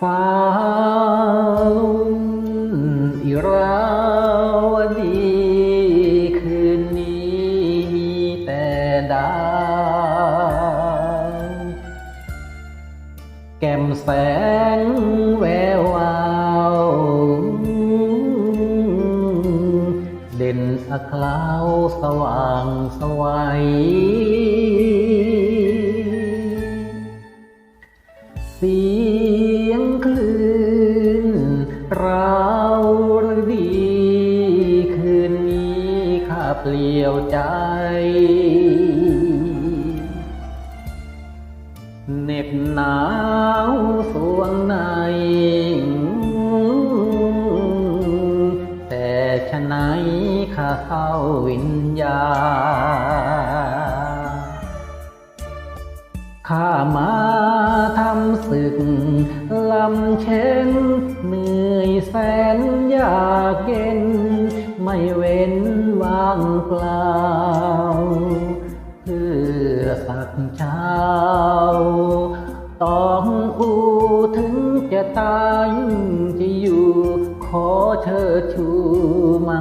ฟ้าลุ่นอิราวดีคืนนี้มีแต่ดาวแก้มแสงแวววาวเด่นอคลาวสว่างสวัย เข้าวิญญาข้ามาทำศึกลำเช่นเหนื่อยแสนยากเย็น ไม่เว้นว่างเปล่า เพื่อสักเช้าต้องอูถึงจะตายจะอยู่ขอเชิดชู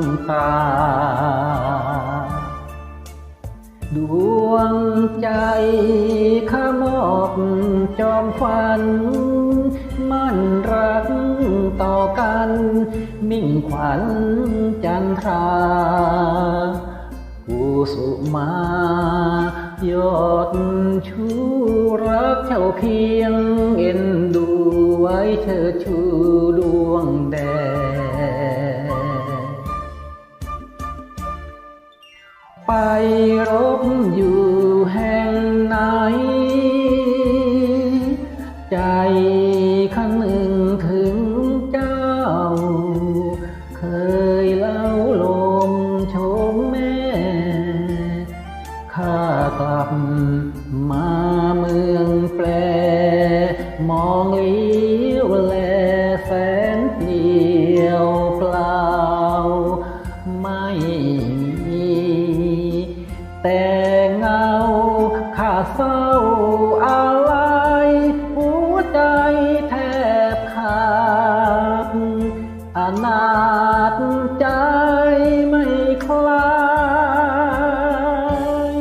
งตา ดวงใจข้ามอบจอมควัน มั่นรักต่อกัน มิ่งขวัญจันทราผู้สุมายอดชูรักเจ้าเคียงเอ็นดูไว้เชิดชู ไปรบอยู่แห่งไหน ใจขันหนึ่งถึงเจ้า เคยเล่าลมชมแม่ ข้ากลับมาเมือาจใจไม่คลาย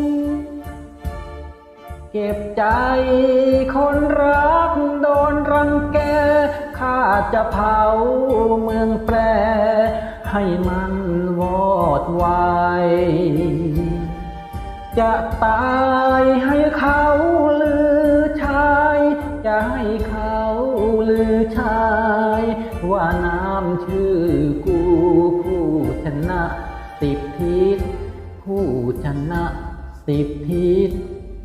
เก็บใจคนรักโดนรังแกข้าจะเผาเมืองแปร ให้มันวอดวายจะตายให้เขาลือชายจะให้เขาลือชาย ว่าน้ำชื่อ นะ สิบทิศผู้ชนะ สิบทิศ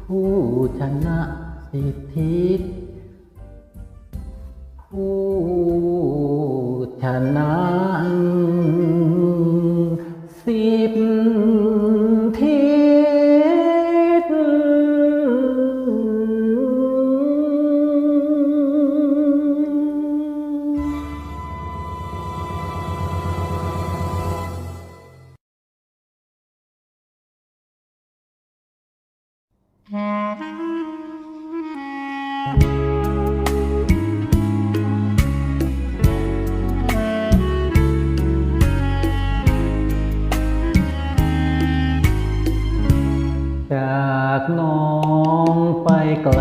ผู้ชนะ สิบทิศผู้ากน้องไปไกล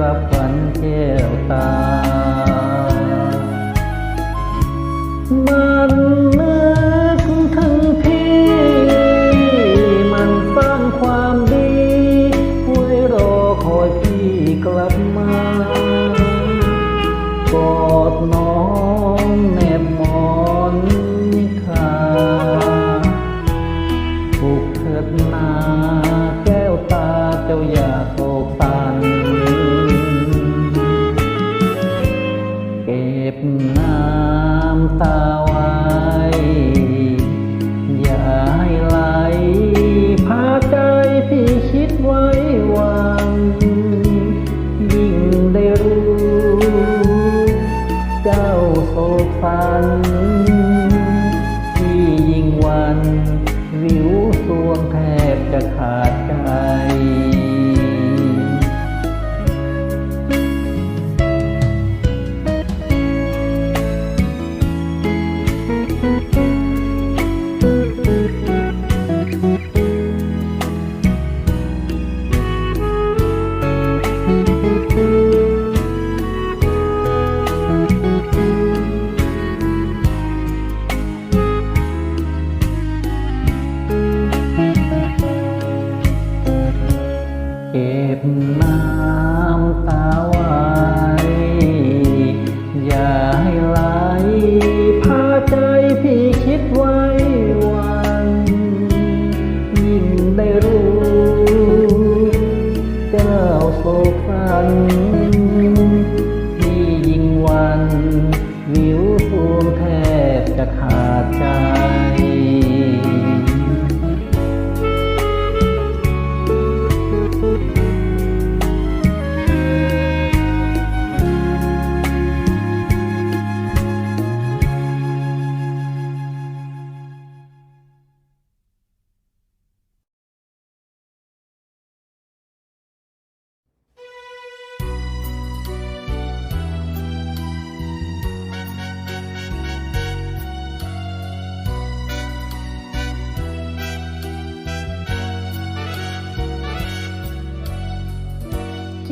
รับฝันเก้วตา มันนึกถึงพี่ มันสร้างความดีไว้รอคอยพี่กลับมากอดน้องแนบมอนนิทาผูกเถิดนา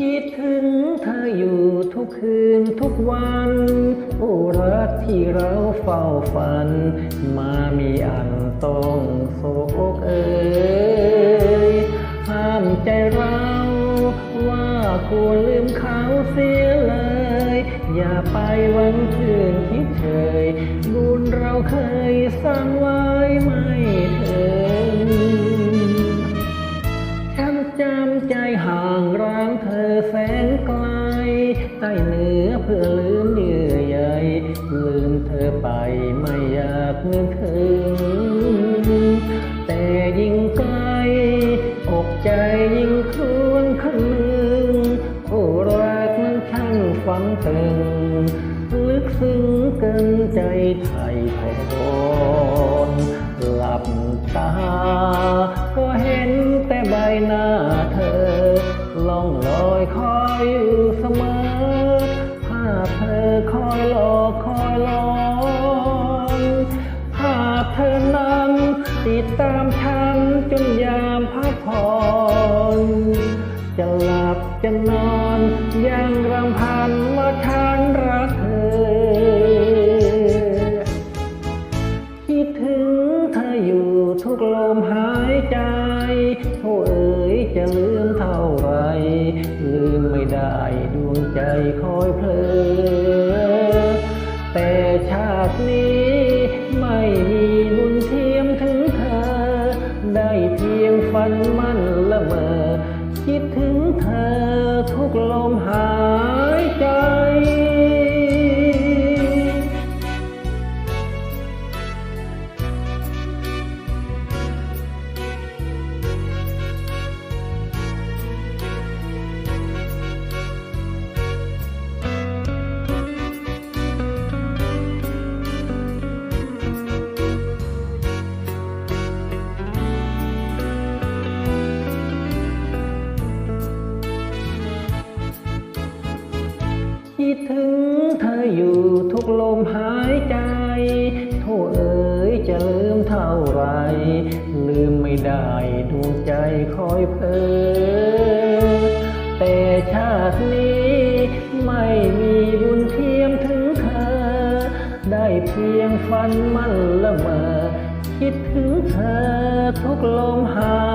คิดถึงเธออยู่ทุกคืนทุกวัน โอ้รักที่เราเฝ้าฝัน มามีอันต้องโศกเอ่ยห้ามใจเราว่าควรลืมเขาเสียเลย อย่าไปวังคืนคิดเฉย บุญเราเคยสร้างไว้ ใต้เหนือเพื่อลืมเยื่อใยลืมเธอไปไม่อยากนึกถึงแต่ยิ่งไกลอกใจยิ่งครวญคนึงโอ้รักนั้นช่างฝังตึงลึกซึ้งเกินใจไทยทนหลับตา ก็เห็นแต่ใบหน้าเธอล่องลอยคอยอยู่เสมอ พเธอคอยหลอกคอยหลอนภาพเธอนั้นติดตามฉันจนยามพักผ่อนจะหลับจะนอนยัง ถึงเธออยู่ทุกลมหายใจ โทษเอ๋ยจะลืมเท่าไร ลืมไม่ได้ดวงใจคอยเพลอแต่ชาตินี้ไม่มีบุญเทียมถึงเธอ ได้เพียงฝันมันละเมอคิดถึงเธอทุกลมหาย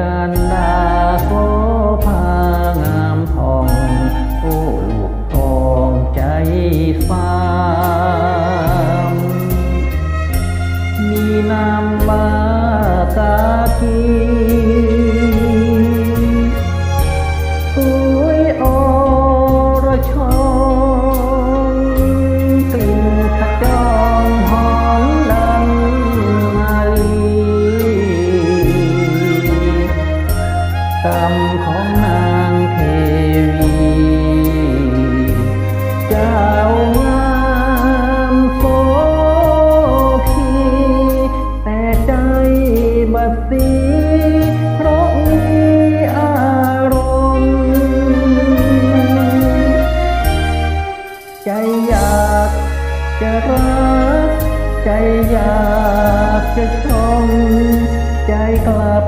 กันนาคต จะรัก ใจอยากจะชม ใจกลับ